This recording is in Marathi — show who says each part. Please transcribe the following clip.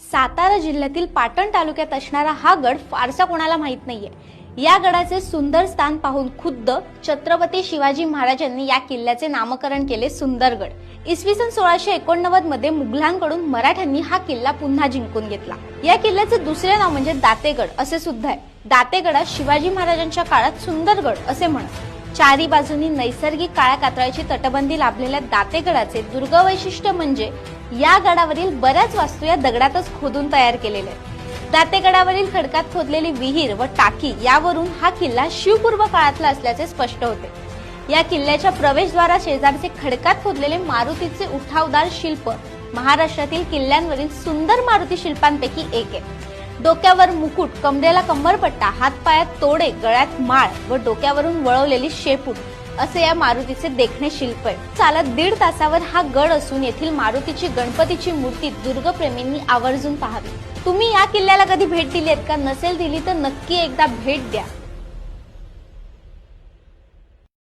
Speaker 1: सातारा जिल्ह्यातील पाटण तालुक्यात असणारा हा गड फारसा कोणाला माहीत नाहीये. या गडाचे सुंदर स्थान पाहून खुद्द छत्रपती शिवाजी महाराजांनी या किल्ल्याचे नामकरण केले सुंदरगड इसवी सन सोळाशे एकोणनव्वदमध्ये मुघलांकडून मराठ्यांनी हा किल्ला पुन्हा जिंकून घेतला. या किल्ल्याचे दुसरे नाव म्हणजे दातेगड असे सुद्धा आहे. दातेगडात शिवाजी महाराजांच्या काळात सुंदरगड असे म्हणत चारी बाजूनी नैसर्गिक काळ्या कातळाची तटबंदी लाभलेल्या दातेगडाचे दुर्ग वैशिष्ट्य म्हणजे या गडावरील बऱ्याच वास्तू या दगडातच खोदून तयार केलेल्या आहेत. दातेगडावरील खडकात खोदलेली विहीर व टाकी यावरून हा किल्ला शिवपूर्व काळातला असल्याचे स्पष्ट होते. या किल्ल्याच्या प्रवेशद्वारा शेजारचे खडकात खोदलेले मारुतीचे उठावदार शिल्प महाराष्ट्रातील किल्ल्यांवरील सुंदर मारुती शिल्पांपैकी एक आहे. डोक्यावर मुकुट कमरेला कंबरपट्टा हातपायात तोडे गळ्यात माळ व डोक्यावरून वळवलेली शेपूट असे या मारुतीचे देखणे शिल्प आहे. चालत दीड तासावर हा गड असून येथील मारुतीची गणपतीची मूर्ती दुर्गप्रेमींनी आवर्जून पाहावी. तुम्ही या किल्ल्याला कधी भेट दिली आहेत का नसेल दिली तर नक्की एकदा भेट द्या.